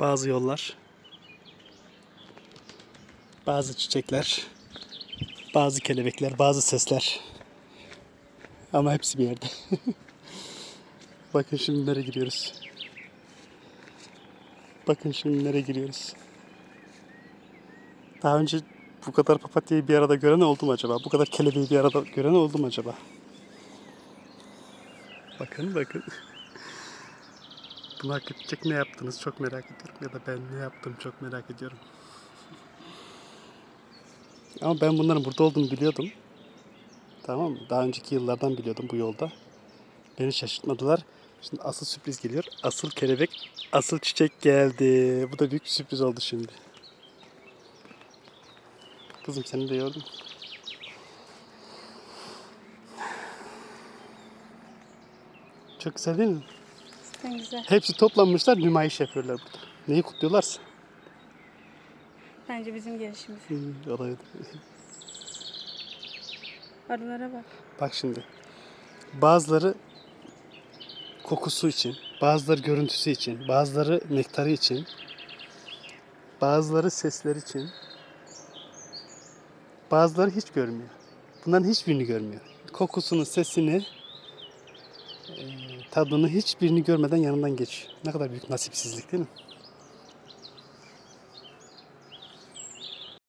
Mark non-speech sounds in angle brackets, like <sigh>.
Bazı yollar. Bazı çiçekler. Bazı kelebekler, bazı sesler. Ama hepsi bir yerde. <laughs> Bakın şimdi nereye giriyoruz. Bakın şimdi nereye giriyoruz. Daha önce bu kadar papatyayı bir arada gören oldu mu acaba? Bu kadar kelebeği bir arada gören oldu mu acaba? Bakın bakın. Bunu hak edecek ne yaptınız çok merak ediyorum. Ya da ben ne yaptım çok merak ediyorum. Ama ben bunların burada olduğunu biliyordum. Tamam mı? Daha önceki yıllardan biliyordum bu yolda. Beni şaşırtmadılar. Şimdi asıl sürpriz geliyor. Asıl kelebek, asıl çiçek geldi. Bu da büyük bir sürpriz oldu şimdi. Kızım seni de gördüm. Çok güzel değil mi? Güzel. Hepsi toplanmışlar nümayiş yapıyorlar burada. Neyi kutluyorlarsa. Bence bizim gelişimiz. Hmm, olabilir. Arılara bak. Bak şimdi. Bazıları kokusu için, bazıları görüntüsü için, bazıları nektarı için, bazıları sesleri için, bazıları hiç görmüyor. Bunların hiçbirini görmüyor. Kokusunu, sesini, tadını hiçbirini görmeden yanından geçiyor. Ne kadar büyük nasipsizlik değil mi?